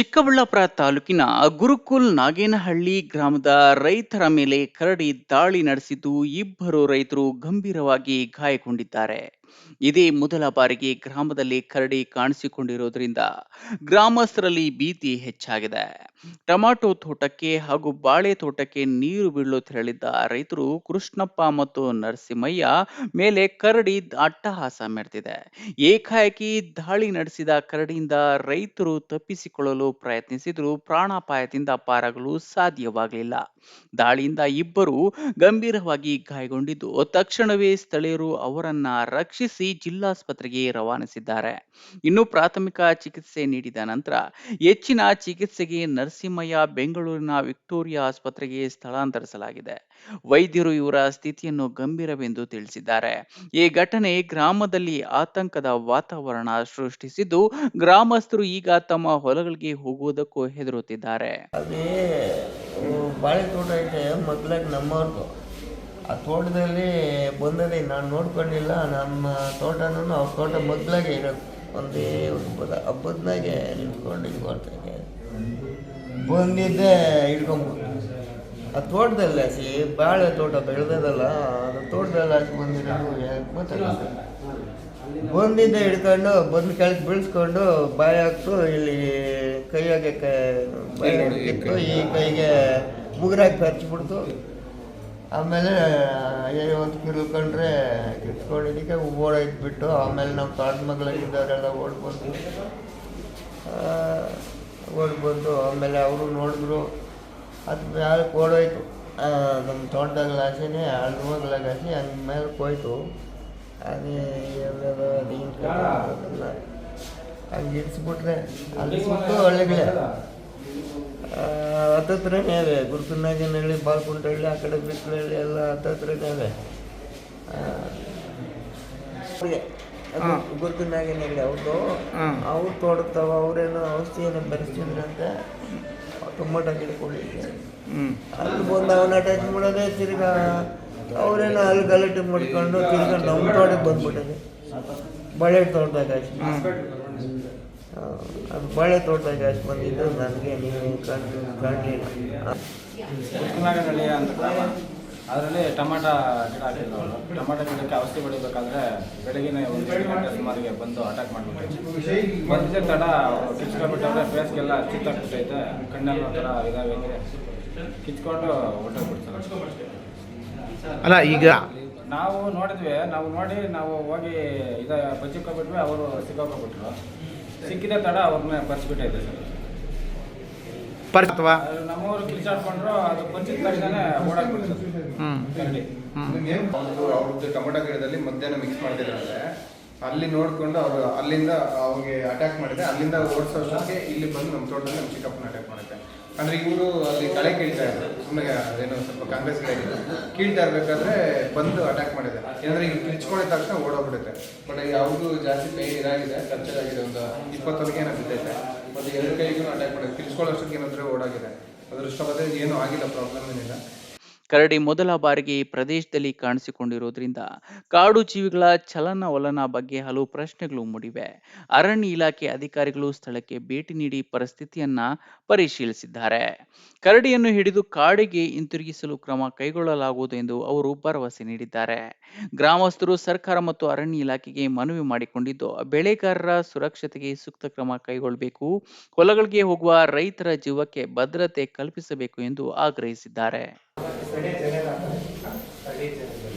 ಚಿಕ್ಕಬಳ್ಳಾಪುರ ತಾಲೂಕಿನ ಗುರುಕುಲ್ ನಾಗೇನಹಳ್ಳಿ ಗ್ರಾಮದ ರೈತರ ಮೇಲೆ ಕರಡಿ ದಾಳಿ ನಡೆಸಿದ್ದು ಇಬ್ಬರು ರೈತರು ಗಂಭೀರವಾಗಿ ಗಾಯಗೊಂಡಿದ್ದಾರೆ. ಇದೇ ಮೊದಲ ಬಾರಿಗೆ ಗ್ರಾಮದಲ್ಲಿ ಕರಡಿ ಕಾಣಿಸಿಕೊಂಡಿರೋದ್ರಿಂದ ಗ್ರಾಮಸ್ಥರಲ್ಲಿ ಭೀತಿ ಹೆಚ್ಚಾಗಿದೆ. ಟೊಮಾಟೊ ತೋಟಕ್ಕೆ ಹಾಗೂ ಬಾಳೆ ತೋಟಕ್ಕೆ ನೀರು ಬೀಳಲು ತೆರಳಿದ್ದ ರೈತರು ಕೃಷ್ಣಪ್ಪ ಮತ್ತು ನರಸಿಂಹಯ್ಯ ಮೇಲೆ ಕರಡಿ ಅಟ್ಟಹಾಸ ಮೆರೆದಿದೆ ಏಕಾಏಕಿ ದಾಳಿ ನಡೆಸಿದ ಕರಡಿಯಿಂದ ರೈತರು ತಪ್ಪಿಸಿಕೊಳ್ಳಲು ಪ್ರಯತ್ನಿಸಿದರೂ, ಪ್ರಾಣಾಪಾಯದಿಂದ ಪಾರಾಗಲು ಸಾಧ್ಯವಾಗಲಿಲ್ಲ. ದಾಳಿಯಿಂದ ಇಬ್ಬರು ಗಂಭೀರವಾಗಿ ಗಾಯಗೊಂಡಿದ್ದು, ತಕ್ಷಣವೇ ಸ್ಥಳೀಯರು ಅವರನ್ನ ರಕ್ಷಿಸಿ ಜಿಲ್ಲಾಸ್ಪತ್ರೆಗೆ ರವಾನಿಸಿದ್ದಾರೆ. ಇನ್ನು ಪ್ರಾಥಮಿಕ ಚಿಕಿತ್ಸೆ ನೀಡಿದ ನಂತರ ಹೆಚ್ಚಿನ ಚಿಕಿತ್ಸೆಗೆ ನರಸಿಂಹಯ್ಯ ಬೆಂಗಳೂರಿನ ವಿಕ್ಟೋರಿಯಾ ಆಸ್ಪತ್ರೆಗೆ ಸ್ಥಳಾಂತರಿಸಲಾಗಿದೆ. ವೈದ್ಯರು ಇವರ ಸ್ಥಿತಿಯನ್ನು ಗಂಭೀರವೆಂದು ತಿಳಿಸಿದ್ದಾರೆ. ಈ ಘಟನೆ ಗ್ರಾಮದಲ್ಲಿ ಆತಂಕದ ವಾತಾವರಣ ಸೃಷ್ಟಿಸಿದ್ದು, ಗ್ರಾಮಸ್ಥರು ಈಗ ತಮ್ಮ ಹೊಲಗಳಿಗೆ ಹೋಗುವುದಕ್ಕೂ ಹೆದರುತ್ತಿದ್ದಾರೆ. ಆ, ತೋಟದಲ್ಲಿ ಬಂದದೆ ನಾನು ನೋಡ್ಕೊಂಡಿಲ್ಲ. ನಮ್ಮ ತೋಟನೂ ಅವ್ರ ತೋಟ ಮೊದಲಾಗೆ ಇರೋದು. ಒಂದೇ ಹಬ್ಬದ ಹಬ್ಬದಾಗೆ ನಿಂತ್ಕೊಂಡು ಇದು ಮಾಡ್ತಾಯಿದ್ದೆ ಬಂದಿದ್ದೆ ಹಿಡ್ಕೊಂಬೋದು ಆ ತೋಟದಲ್ಲಿ ಹಸಿ ಬಾಳೆ ತೋಟ ಬೆಳೆದದಲ್ಲ ಅದು ತೋಟದಲ್ಲಿ ಹಾಕಿ ಬಂದಿರೋದು ಯಾಕೆ ಗೊತ್ತಾಗಲ್ಲ. ಬಂದಿದ್ದೆ ಹಿಡ್ಕೊಂಡು ಬಂದು ಕೆಳಗೆ ಬೀಳ್ಸ್ಕೊಂಡು ಬಾಯಿ ಹಾಕ್ತು ಇಲ್ಲಿ ಕೈಯಾಗೆ ಕೈ ಬಾಯಿ ಈ ಕೈಗೆ ಮುಗುರಾಗಿ ಹಚ್ಬಿಡ್ತು ಆಮೇಲೆ ಅಯ್ಯೋ ಅಂತ ಕಿರ್ಕೊಂಡ್ರೆ ಕಿತ್ಕೊಂಡಿದ್ದಕ್ಕೆ ಓಡೋಯ್ತು ಆಮೇಲೆ ನಮ್ಮ ಕಾಡು ಮಗಳಾಗಿದ್ದವರೆಲ್ಲ ಓಡ್ ಬಂದು ಆಮೇಲೆ ಅವರು ನೋಡಿದ್ರು, ಅದು ಮೇಲೆ ಓಡೋಯ್ತು ನಮ್ಮ ತೋಟದಾಗ ಹಾಸಿನೇ ಹಣ್ಣುಮಗ್ಲಾಗ ಹಾಸಿ ಹಂಗೆ ಮೇಲೆ ಹೋಯ್ತು. ಅದೇ ಹಂಗೆ ಇರಿಸ್ಬಿಟ್ರೆ, ಅಲ್ಲಿ ಒಳ್ಳೆಗಳೇ ಹತ್ತತ್ರನೇ ಅವೆ ಬಾಲ್ಕುಂಟ ಬಾಲ್ಕುಂಟಹಳ್ಳಿ ಆ ಕಡೆ ಬಿಕ್ಕಳಹಳ್ಳಿ ಎಲ್ಲ ಹತ್ತತ್ರನೇ ಅವೆ ಗುರುತುನಾಗಿನ ಗುರುಕುನಾಗನಹಳ್ಳಿ ಅವ್ರದ್ದು ಅವ್ರು ತೋಡತಾವ ಅವ್ರೇನು ಔಷಧಿ ಏನೋ ಬೆರೆಸ್ತಿದ್ರಂತೆ ಟೊಮೊಟೊ ಗಿಡಕೊಳ್ಳಿ ಅಲ್ಲಿ ಬಂದು ಅವನ ಅಟ್ಯಾಚ್ ಮಾಡೋದೇ ತಿರ್ಗಾ ಅವರೇನು ಅಲ್ಲಿ ಗಲಾಟೆ ಮಾಡ್ಕೊಂಡು ತಿರ್ಗಾ ನಮ್ಮ ತೋಟಕ್ಕೆ ಬಂದ್ಬಿಟ್ಟಿದೆ. ಬಳೆ ತೋಟದಾಗ ಅದು ಬಳೆ ತೋಟದಾಗ ಹಾಕಿ ಬಂದಿದ್ದು ನನಗೆ ನೀವು ಕಾಣಲಿಲ್ಲ ಉತ್ಕನಾಗನಹಳ್ಳಿ ಅಂತ ಗ್ರಾಮ ಅದರಲ್ಲಿ ಟೊಮಾಟ ಗಿಡ ಹಾಕಿದ್ರು ಅವರು ಟಮಾಟ ಗಿಡಕ್ಕೆ ಔಷಧಿ ಹೊಡಿಬೇಕಾದ್ರೆ ಬೆಳಗಿನ ಒಂದು ಎರಡು ಗಂಟೆ ಸುಮಾರಿಗೆ ಬಂದು ಅಟ್ಯಾಕ್ ಮಾಡಿಬಿಟ್ಟು ಬಂದಿದ್ದ ತಡ ಅವರು ಕಿಚ್ಕೊಂಡ್ಬಿಟ್ಟವ್ರೆ ಫೇಸ್ಗೆಲ್ಲ ಕಿತ್ತಾಕ್ಬಿಟ್ಟೈತೆ ಕಣ್ಣಲ್ಲಿ ಒಂಥರ ಇದಾಗೈತೆ ಕಿಚ್ಕೊಂಡು ಹೊಟ್ಟೋಗ್ಬಿಡ್ತಾರೆ ಅಲ್ಲ ಈಗ ನಾವು ನೋಡಿದ್ವಿ ನಾವು ನೋಡಿ ನಾವು ಹೋಗಿ ಇದ ಬಚ್ಚಿಕೊಂಡ್ಬಿಟ್ವಿ ಅವರು ಸಿಕ್ಕಾಕೊಂಡ್ಬಿಟ್ರು. ಸಿಕ್ಕಿದ ತಡ ಅವ್ರನ್ನ ಬರ್ಸ್ಬಿಟ್ಟೈತೆ ಸರ್. ಪರ್ ಅಥವಾ? ಅದು ನಮ್ಮವರು ಕಿಚ್ಚಾಡ್ಕೊಂಡ್ರು ಅದು ಬಂಚಿದ ತಕ್ಷಣ ಓಡಾಕ್ಬಿಡ್ತು ಹ್ಮ್. ಕರಡಿ. ಅವ್ರದ್ದು ಅವ್ರದ್ದು ಟೊಮೊಟೊ ಗಿಡದಲ್ಲಿ ಮಧ್ಯಾಹ್ನ ಮಿಕ್ಸ್ ಮಾಡ್ತಿದ್ದಾರೆ ಅಲ್ಲಿ ನೋಡ್ಕೊಂಡು ಅವರು ಅಲ್ಲಿಂದ ಅವ್ರಿಗೆ ಅಟ್ಯಾಕ್ ಮಾಡಿದೆ ಅಲ್ಲಿಂದ ಓಡಿಸೋಷ್ಟಕ್ಕೆ ಇಲ್ಲಿ ಬಂದು ನಮ್ಮ ತೋಟದಲ್ಲಿ ನಮ್ಮ ಚಿಕ್ಕಪ್ಪನ ಅಟ್ಯಾಕ್ ಮಾಡುತ್ತೆ. ಅಂದ್ರೆ ಇವರು ಅಲ್ಲಿ ಕಳೆ ಕೀಳ್ತಾ ಇದ್ರು. ಸುಮ್ಮನೆ ಏನೋ ಸ್ವಲ್ಪ ಕಾಂಗ್ರೆಸ್ ಕಡೆ ಕೀಳ್ತಾ ಇರ್ಬೇಕಾದ್ರೆ ಬಂದು ಅಟ್ಯಾಕ್ ಮಾಡಿದೆ. ಏನಂದ್ರೆ ಈಗ ಕಿಚ್ಕೊಂಡಿದ ತಕ್ಷಣ ಓಡೋಗ್ಬಿಡುತ್ತೆ. ಬಟ್ ಯಾವುದು ಜಾಸ್ತಿ ಕೈ ಇದಾಗಿದೆ ಕಲ್ಚರ್ ಆಗಿದೆ ಒಂದು ಇಪ್ಪತ್ತೊಂದಕ್ಕೆ ಏನೋ ಬಿದ್ದೈತೆ. ಮತ್ತೆ ಎರಡು ಕೈಗೂ ಅಟ್ಯಾಕ್ ಮಾಡಿದೆ. ಕಿಚ್ಕೊಳ್ಳೋಷ್ಟಕ್ಕೆ ಏನಂದ್ರೆ ಓಡಾಗಿದೆ. ಅದೃಷ್ಟ ಏನೂ ಆಗಿಲ್ಲ ಪ್ರಾಬ್ಲಮ್ ಏನಿಲ್ಲ. ಕರಡಿ ಮೊದಲ ಬಾರಿಗೆ ಈ ಪ್ರದೇಶದಲ್ಲಿ ಕಾಣಿಸಿಕೊಂಡಿರುವುದರಿಂದ ಕಾಡು ಜೀವಿಗಳ ಚಲನವಲನ ಬಗ್ಗೆ ಹಲವು ಪ್ರಶ್ನೆಗಳು ಮೂಡಿವೆ. ಅರಣ್ಯ ಇಲಾಖೆ ಅಧಿಕಾರಿಗಳು ಸ್ಥಳಕ್ಕೆ ಭೇಟಿ ನೀಡಿ ಪರಿಸ್ಥಿತಿಯನ್ನ ಪರಿಶೀಲಿಸಿದ್ದಾರೆ. ಕರಡಿಯನ್ನು ಹಿಡಿದು ಕಾಡಿಗೆ ಹಿಂತಿರುಗಿಸಲು ಕ್ರಮ ಕೈಗೊಳ್ಳಲಾಗುವುದು ಎಂದು ಅವರು ಭರವಸೆ ನೀಡಿದ್ದಾರೆ. ಗ್ರಾಮಸ್ಥರು ಸರ್ಕಾರ ಮತ್ತು ಅರಣ್ಯ ಇಲಾಖೆಗೆ ಮನವಿ ಮಾಡಿಕೊಂಡಿದ್ದು, ಬೆಳೆಗಾರರ ಸುರಕ್ಷತೆಗೆ ಸೂಕ್ತ ಕ್ರಮ ಕೈಗೊಳ್ಳಬೇಕು, ಹೊಲಗಳಿಗೆ ಹೋಗುವ ರೈತರ ಜೀವಕ್ಕೆ ಭದ್ರತೆ ಕಲ್ಪಿಸಬೇಕು ಎಂದು ಆಗ್ರಹಿಸಿದ್ದಾರೆ. ತಡೆ ಜನರ ತಡೆ ತಡೆ